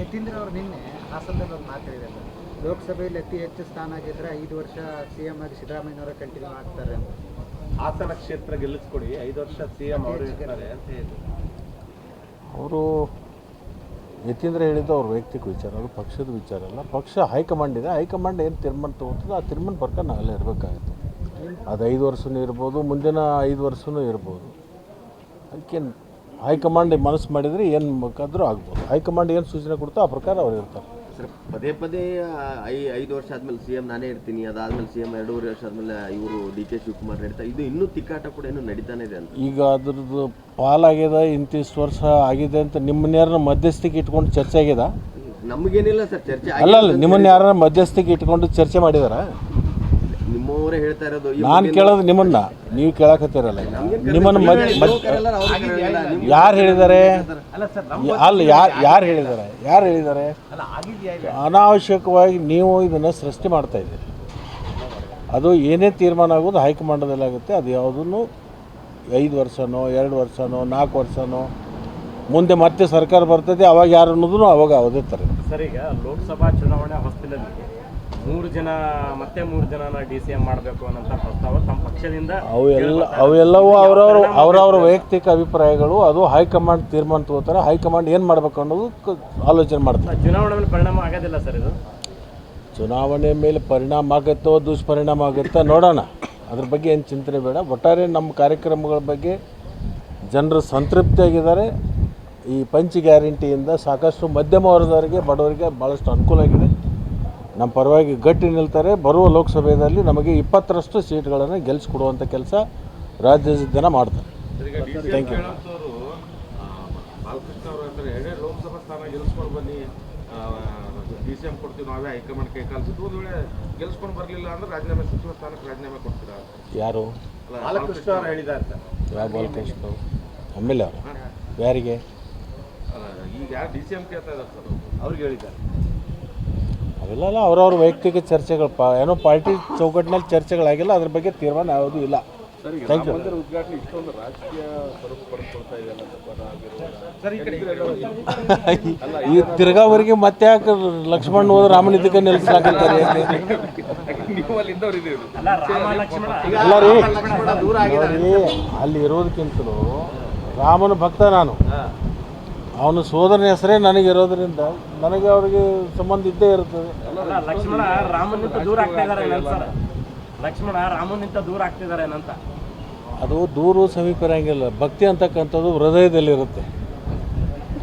ಯತೀಂದ್ರ ಅವರು ನಿನ್ನೆ ಹಾಸನದಲ್ಲಿ ಒಂದು ಮಾತು ಹೇಳಿದ್ದಾರೆ. ಲೋಕಸಭೆಯಲ್ಲಿ ಅತಿ ಹೆಚ್ಚು ಸ್ಥಾನ ಆಗಿದ್ರೆ ಐದು ವರ್ಷ ಸಿ ಎಂ ಆಗಿ ಸಿದ್ದರಾಮಯ್ಯನವರ ಕಂಟಿನ್ಯೂ ಆಗ್ತಾರೆ ಅಂತ. ಹಾಸನ ಕ್ಷೇತ್ರ ಗೆಲ್ಲಿಸ್ಕೊಡಿ. ಐದು ವರ್ಷ ಸಿ ಎಂ ಅವರು ಇರ್ತಾರೆ ಅಂತ ಹೇಳಿ ಅವರು ಯತೀಂದ್ರ ಹೇಳಿದ್ದು ಅವ್ರ ವೈಯಕ್ತಿಕ ವಿಚಾರ ಅವರು ಪಕ್ಷದ ವಿಚಾರ ಅಲ್ಲ. ಪಕ್ಷ ಹೈಕಮಾಂಡ್ ಇದೆ. ಹೈಕಮಾಂಡ್ ಏನು ತೀರ್ಮಾನ ತೊಗೊತದೆ ಆ ತೀರ್ಮಾನ ಪ್ರಕಾರ ನಾವೆಲ್ಲ ಇರಬೇಕಾಗುತ್ತೆ. ಅದು ಐದು ವರ್ಷನೂ ಇರ್ಬೋದು ಮುಂದಿನ ಐದು ವರ್ಷನೂ ಇರ್ಬೋದು. ಅದಕ್ಕೇನು? ಹೈಕಮಾಂಡ್ ಮನಸ್ಸು ಮಾಡಿದರೆ ಏನು ಬೇಕಾದರೂ ಆಗ್ಬೋದು. ಹೈಕಮಾಂಡ್ ಏನು ಸೂಚನೆ ಕೊಡ್ತೋ ಆ ಪ್ರಕಾರ ಅವ್ರು ಇರ್ತಾರೆ. ಸರ್ ಪದೇ ಪದೇ ಐ ಐದು ವರ್ಷ ಆದಮೇಲೆ ಸಿ ಎಂ ನಾನೇ ಇರ್ತೀನಿ ಅದಾದ್ಮೇಲೆ ಸಿ ಎಂ ಎರಡೂವರೆ ವರ್ಷ ಆದಮೇಲೆ ಇವರು ಡಿ ಕೆ ಶಿವಕುಮಾರ್ ನಡೀತಾ ಇದು ಇನ್ನೂ ತಿಕ್ಕಾಟ ಕೂಡ ಏನು ನಡೀತಾನೆ ಇದೆ ಅಂತ. ಈಗ ಅದ್ರದ್ದು ಪಾಲಾಗಿದೆ ಇಂತಿಷ್ಟು ವರ್ಷ ಆಗಿದೆ ಅಂತ ನಿಮ್ಮನ್ನ ಯಾರ ಮಧ್ಯಸ್ಥಿಕೆ ಇಟ್ಕೊಂಡು ಚರ್ಚೆ ಆಗಿದೆ? ನಮಗೇನಿಲ್ಲ ಸರ್ ಚರ್ಚೆ ಅಲ್ಲ ಅಲ್ಲ ನಿಮ್ಮನ್ನ ಯಾರನ್ನ ಮಧ್ಯಸ್ಥಿಕೆ ಇಟ್ಕೊಂಡು ಚರ್ಚೆ ಮಾಡಿದಾರ? ನಿಮ್ಮವರೇ ಹೇಳ್ತಾ ಇರೋದು ನಾನು ಕೇಳೋದು ನಿಮ್ಮನ್ನ. ನೀವು ಕೇಳಕತ್ತೀರಲ್ಲ ನಿಮ್ಮನ್ನ ಯಾರು ಹೇಳಿದ್ದಾರೆ? ಅಲ್ಲ ಸರ್ ಅಲ್ಲ ಯಾರು ಯಾರು ಹೇಳಿದ್ದಾರೆ? ಯಾರು ಹೇಳಿದ್ದಾರೆ? ಅಲ್ಲ ಆಗಿದೆಯಾ ಈಗ ಅನಾವಶ್ಯಕವಾಗಿ ನೀವು ಇದನ್ನು ಸೃಷ್ಟಿ ಮಾಡ್ತಾ ಇದ್ದೀರಿ. ಅದು ಏನೇ ತೀರ್ಮಾನ ಆಗೋದು ಹೈಕಮಾಂಡದಲ್ಲಿ ಆಗುತ್ತೆ. ಅದು ಯಾವುದನ್ನು ಐದು ವರ್ಷನೋ ಎರಡು ವರ್ಷನೋ ನಾಲ್ಕು ವರ್ಷನೋ ಮುಂದೆ ಮತ್ತೆ ಸರ್ಕಾರ ಬರ್ತದೆ ಅವಾಗ ಯಾರು ಅನ್ನೋದನ್ನು ಅವಾಗ ಅದೇ ಥರ ಸರ್ ಈಗ ಲೋಕಸಭಾ ಚುನಾವಣೆ ಹೊಸ್ತಿಲಲ್ಲಿ ಮೂರು ಜನ ಮತ್ತೆ ಮೂರು ಜನನ ಡಿ ಸಿ ಎಂ ಮಾಡಬೇಕು ಅನ್ನೋಂಥ ಪ್ರಸ್ತಾವ ತಮ್ಮ ಪಕ್ಷದಿಂದ ಅವೆಲ್ಲ ಅವೆಲ್ಲವೂ ಅವರವ್ರ ಅವರವ್ರ ವೈಯಕ್ತಿಕ ಅಭಿಪ್ರಾಯಗಳು ಅದು ಹೈಕಮಾಂಡ್ ತೀರ್ಮಾನ ತಗೋತಾರೆ ಹೈಕಮಾಂಡ್ ಏನು ಮಾಡ್ಬೇಕು ಅನ್ನೋದು ಆಲೋಚನೆ ಮಾಡ್ತಾರೆ. ಚುನಾವಣೆ ಮೇಲೆ ಪರಿಣಾಮ ಆಗೋದಿಲ್ಲ ಸರ್ ಇದು? ಚುನಾವಣೆ ಮೇಲೆ ಪರಿಣಾಮ ಆಗುತ್ತೋ ದುಷ್ಪರಿಣಾಮ ಆಗುತ್ತೋ ನೋಡೋಣ. ಅದ್ರ ಬಗ್ಗೆ ಏನು ಚಿಂತನೆ ಬೇಡ. ಒಟ್ಟಾರೆ ನಮ್ಮ ಕಾರ್ಯಕ್ರಮಗಳ ಬಗ್ಗೆ ಜನರು ಸಂತೃಪ್ತಿಯಾಗಿದ್ದಾರೆ. ಈ ಪಂಚ್ ಗ್ಯಾರಂಟಿಯಿಂದ ಸಾಕಷ್ಟು ಮಧ್ಯಮ ವರ್ಗದವರಿಗೆ ಬಡವರಿಗೆ ಭಾಳಷ್ಟು ಅನುಕೂಲ ಆಗಿದೆ. ನಮ್ಮ ಪರವಾಗಿ ಗಟ್ಟಿ ನಿಲ್ತಾರೆ. ಬರುವ ಲೋಕಸಭೆಯಲ್ಲಿ ನಮಗೆ ಇಪ್ಪತ್ತರಷ್ಟು ಸೀಟ್ಗಳನ್ನು ಗೆಲ್ಲಿಸ್ಕೊಡುವಂಥ ಕೆಲಸ ರಾಜ್ಯದ ಜನ ಮಾಡ್ತಾರೆ ಥ್ಯಾಂಕ್ ಯು ಬಾಲಕೃಷ್ಣ ಅವರು ಹೇಳ್ತಾರೆ ಎರಡೇ ಲೋಕಸಭಾ ಸ್ಥಾನ ಗೆಲ್ಸ್ಕೊಂಡು ಬನ್ನಿ. ಡಿ ಸಿ ಎಂ ಕೊಡ್ತೀವಿ ನಾವೇ ಹೈಕಮಾಂಡ್ ಕೈ ಕಾಲಿಸಿದ್ದು ಒಂದು ವೇಳೆ ಗೆಲ್ಸ್ಕೊಂಡು ಬರಲಿಲ್ಲ ಅಂದ್ರೆ ರಾಜೀನಾಮೆ ಸಚಿವ ಸ್ಥಾನಕ್ಕೆ ರಾಜೀನಾಮೆ ಕೊಡ್ತೀರಾ? ಯಾರು? ಬಾಲಕೃಷ್ಣ ಅವರು ಹೇಳಿದ್ದಾರೆ ಸರ್ ಯಾವ ಬಾಲಕೃಷ್ಣ ಎಂ ಎಲ್ ಎ ಅವರು? ಯಾರಿಗೆ? ಈಗ ಯಾರು ಡಿ ಸಿ ಎಂ ಕೇಳ್ತಾ ಇದ್ದಾರೆ ಸರ್ ಅವ್ರಿಗೆ ಹೇಳಿದ್ದಾರೆ. ಅವೆಲ್ಲ ಅವ್ರವ್ರ ವೈಯಕ್ತಿಕ ಚರ್ಚೆಗಳು ಪಾ ಏನೋ ಪಾರ್ಟಿ ಚೌಕಟ್ಟಿನಲ್ಲಿ ಚರ್ಚೆಗಳಾಗಿಲ್ಲ ಅದ್ರ ಬಗ್ಗೆ ತೀರ್ಮಾನ ಯಾವುದೂ ಇಲ್ಲ. ಥ್ಯಾಂಕ್ ಯು ಈ ಕಡೆ ಈ ತಿರ್ಗಾವರಿಗೆ ಮತ್ತೆ ಯಾಕೆ ಲಕ್ಷ್ಮಣ್ ಹೋದ್ರೆ ರಾಮನ ಇದಕ್ಕೆ ನಿಲ್ಲಿಸ್ಲಾಕಂತಾರೆ ಅಲ್ಲ ರಾಮ ಲಕ್ಷ್ಮಣ ಅಲ್ಲ ರೀ. ಅಲ್ಲಿ ಇರೋದಕ್ಕಿಂತಲೂ ರಾಮನ ಭಕ್ತ ನಾನು. ಅವನ ಸೋದರನ ಹೆಸರೇ ನನಗೆ ಇರೋದ್ರಿಂದ ನನಗೆ ಅವರಿಗೆ ಸಂಬಂಧ ಇದ್ದೇ ಇರ್ತದೆ. ಲಕ್ಷ್ಮಣ ರಾಮನಿಂದ ದೂರ ಆಗ್ತಾ ಸರ್. ಲಕ್ಷ್ಮಣ ರಾಮನಿಂತ ದೂರ ಆಗ್ತಿದ್ದಾರೆ ಏನಂತ ಅದು ದೂರು ಸಮೀಪ ಇರಂಗಿಲ್ಲ. ಭಕ್ತಿ ಅಂತಕ್ಕಂಥದ್ದು ಹೃದಯದಲ್ಲಿರುತ್ತೆ.